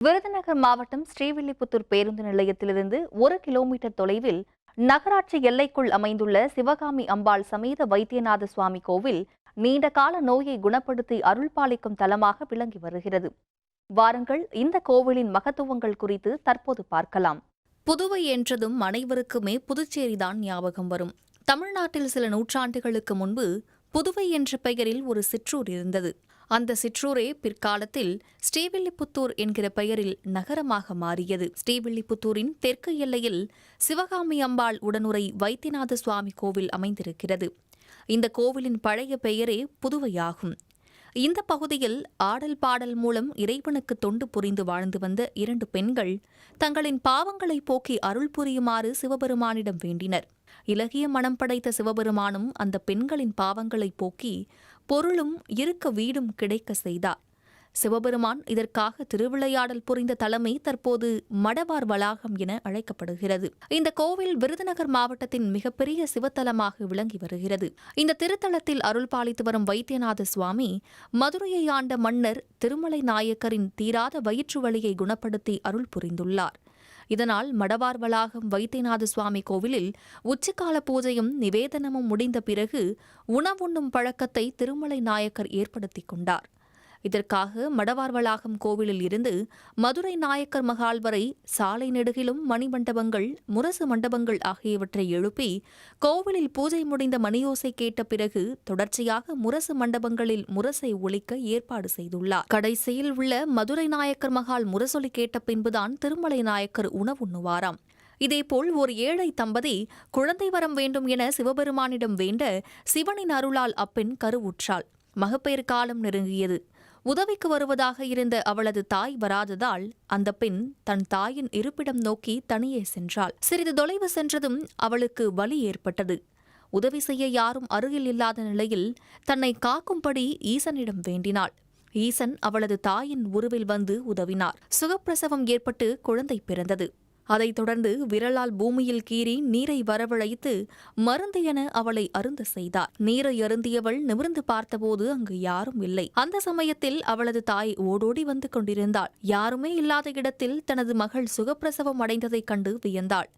விருதுநகர் மாவட்டம் ஸ்ரீவில்லிபுத்தூர் பேருந்து நிலையத்திலிருந்து ஒரு கிலோமீட்டர் தொலைவில் நகராட்சி எல்லைக்குள் அமைந்துள்ள சிவகாமி அம்பாள் சமேத வைத்தியநாத சுவாமி கோவில் நீண்ட கால நோயை குணப்படுத்தி அருள் பாலிக்கும் தலமாக விளங்கி வருகிறது. வாருங்கள் இந்த கோவிலின் மகத்துவங்கள் குறித்து தற்போது பார்க்கலாம். புதுவை என்றதும் அனைவருக்குமே புதுச்சேரிதான் ஞாபகம் வரும். தமிழ்நாட்டில் சில நூற்றாண்டுகளுக்கு முன்பு புதுவை என்ற பெயரில் ஒரு சிற்றூர் இருந்தது. அந்த சிற்றூரே பிற்காலத்தில் ஸ்ரீவில்லிபுத்தூர் என்கிற பெயரில் நகரமாக மாறியது. ஸ்ரீவில்லிபுத்தூரின் தெற்கு எல்லையில் சிவகாமி அம்பாள் உடனுரை வைத்தியநாத சுவாமி கோவில் அமைந்திருக்கிறது. இந்த கோவிலின் பழைய பெயரே புதுவையாகும். இந்த பகுதியில் ஆடல் பாடல் மூலம் இறைவனுக்கு தொண்டு புரிந்து வாழ்ந்து வந்த இரண்டு பெண்கள் தங்களின் பாவங்களை போக்கி அருள் புரியுமாறு சிவபெருமானிடம் வேண்டினர். இலகிய மனம் படைத்த சிவபெருமானும் அந்த பெண்களின் பாவங்களை போக்கி பொருளும் இருக்க வீடும் கிடைக்க செய்தார். சிவபெருமான் இதற்காக திருவிளையாடல் புரிந்த தலைமை தற்போது மடவார் வளாகம் என அழைக்கப்படுகிறது. இந்த கோவில் விருதுநகர் மாவட்டத்தின் மிகப்பெரிய சிவத்தலமாக விளங்கி வருகிறது. இந்த திருத்தலத்தில் அருள் பாலித்து வரும் வைத்தியநாத சுவாமி மதுரையை ஆண்ட மன்னர் திருமலை நாயக்கரின் தீராத வயிற்று வலியை குணப்படுத்தி அருள் புரிந்துள்ளார். இதனால் மடவார் வளாகம் வைத்தியநாத சுவாமி கோவிலில் உச்சிக்கால பூஜையும் நிவேதனமும் முடிந்த பிறகு உணவுண்ணும் பழக்கத்தை திருமலை நாயக்கர் ஏற்படுத்திக் கொண்டார். இதற்காக மடவார்வளாகம் கோவிலில் இருந்து மதுரை நாயக்கர் மகால் வரை சாலை நெடுகிலும் மணிமண்டபங்கள் முரசு மண்டபங்கள் ஆகியவற்றை எழுப்பி கோவிலில் பூஜை முடிந்த மணியோசை கேட்ட பிறகு தொடர்ச்சியாக முரசு மண்டபங்களில் முரசை ஒழிக்க ஏற்பாடு செய்துள்ளார். கடைசியில் உள்ள மதுரை நாயக்கர் மகால் முரசொலி கேட்ட பின்புதான் திருமலை நாயக்கர் உணவுண்ணுவாராம் இதேபோல் ஒரு ஏழை தம்பதி குழந்தை வரம் வேண்டும் என சிவபெருமானிடம் வேண்ட சிவனின் அருளால் அப்பெண் கருவுற்றாள். மகப்பேறு காலம் நெருங்கியது. உதவிக்கு வருவதாக இருந்த அவளது தாய் வராததால் அந்த பெண் தன் தாயின் இருப்பிடம் நோக்கி தனியே சென்றாள். சிறிது தொலைவு சென்றதும் அவளுக்கு வலி ஏற்பட்டது. உதவி செய்ய யாரும் அருகில் இல்லாத நிலையில் தன்னை காக்கும்படி ஈசனிடம் வேண்டினாள். ஈசன் அவளது தாயின் உருவில் வந்து உதவினார். சுகப்பிரசவம் ஏற்பட்டு குழந்தை பிறந்தது. அதைத் தொடர்ந்து விரலால் பூமியில் கீறி நீரை வரவழைத்து மருந்து என அவளை அருந்த செய்தார். நீரை அருந்தியவள் நிமிர்ந்து பார்த்தபோது அங்கு யாரும் இல்லை. அந்த சமயத்தில் அவளது தாய் ஓடோடி வந்து கொண்டிருந்தாள். யாருமே இல்லாத இடத்தில் தனது மகள் சுகப்பிரசவம் அடைந்ததைக் கண்டு வியந்தாள்.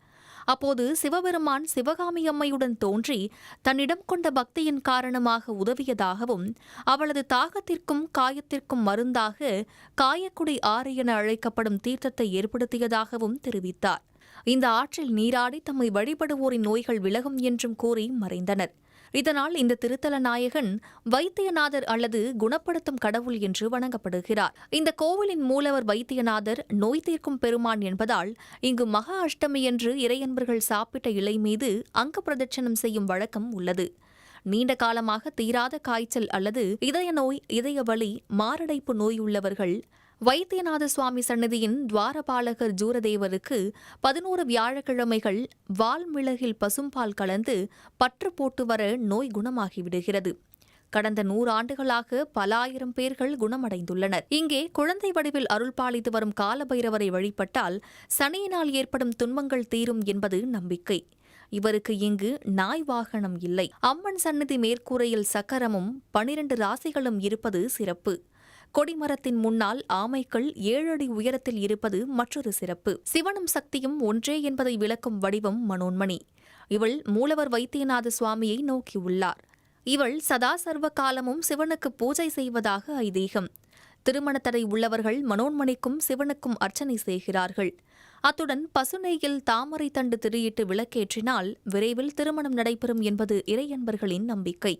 அப்போது சிவபெருமான் சிவகாமி அம்மையுடன் தோன்றி தன்னிடம் கொண்ட பக்தியின் காரணமாக உதவியதாகவும் அவளது தாகத்திற்கும் காயத்திற்கும் மருந்தாக காயக்குடி ஆறு என அழைக்கப்படும் தீர்த்தத்தை ஏற்படுத்தியதாகவும் தெரிவித்தார். இந்த ஆற்றில் நீராடி தம்மை வழிபடுவோரின் நோய்கள் விலகும் என்றும் கூறி மறைந்தனர். இதனால் இந்த திருத்தல நாயகன் வைத்தியநாதர் அல்லது குணப்படுத்தும் கடவுள் என்று வணங்கப்படுகிறார். இந்த கோவிலின் மூலவர் வைத்தியநாதர் நோய் தீர்க்கும் பெருமான் என்பதால் இங்கு மகா அஷ்டமி என்று இறையன்பர்கள் சாப்பிட்ட இலை மீது அங்க பிரதட்சணம் செய்யும் வழக்கம் உள்ளது. நீண்ட காலமாக தீராத காய்ச்சல் அல்லது இதய நோய் இதய வலி மாரடைப்பு நோய் உள்ளவர்கள் வைத்தியநாத சுவாமி சன்னதியின் துவாரபாலகர் ஜூரதேவருக்கு பதினோரு வியாழக்கிழமைகள் வால்மிளகில் பசும்பால் கலந்து பற்று போட்டு வர நோய் குணமாகிவிடுகிறது. கடந்த நூறாண்டுகளாக பல ஆயிரம் பேர்கள் குணமடைந்துள்ளனர். இங்கே குழந்தை வடிவில் அருள் பாலித்து வரும் காலபைரவரை வழிபட்டால் சனியினால் ஏற்படும் துன்பங்கள் தீரும் என்பது நம்பிக்கை. இவருக்கு இங்கு நாய் வாகனம் இல்லை. அம்மன் சன்னதி மேற்கூரையில் சக்கரமும் பனிரண்டு ராசிகளும் இருப்பது சிறப்பு. கொடிமரத்தின் முன்னால் ஆமைகள் ஏழடி உயரத்தில் இருப்பது மற்றொரு சிறப்பு. சிவனும் சக்தியும் ஒன்றே என்பதை விளக்கும் வடிவம் மனோன்மணி. இவள் மூலவர் வைத்தியநாத சுவாமியை நோக்கியுள்ளார் இவள் சதா சர்வ காலமும் சிவனுக்கு பூஜை செய்வதாக ஐதீகம். திருமணத்தடை உள்ளவர்கள் மனோன்மணிக்கும் சிவனுக்கும் அர்ச்சனை செய்கிறார்கள். அத்துடன் பசுநெய்யில் தாமரை தண்டு திரியிட்டு விளக்கேற்றினால் விரைவில் திருமணம் நடைபெறும் என்பது இறையன்பர்களின் நம்பிக்கை.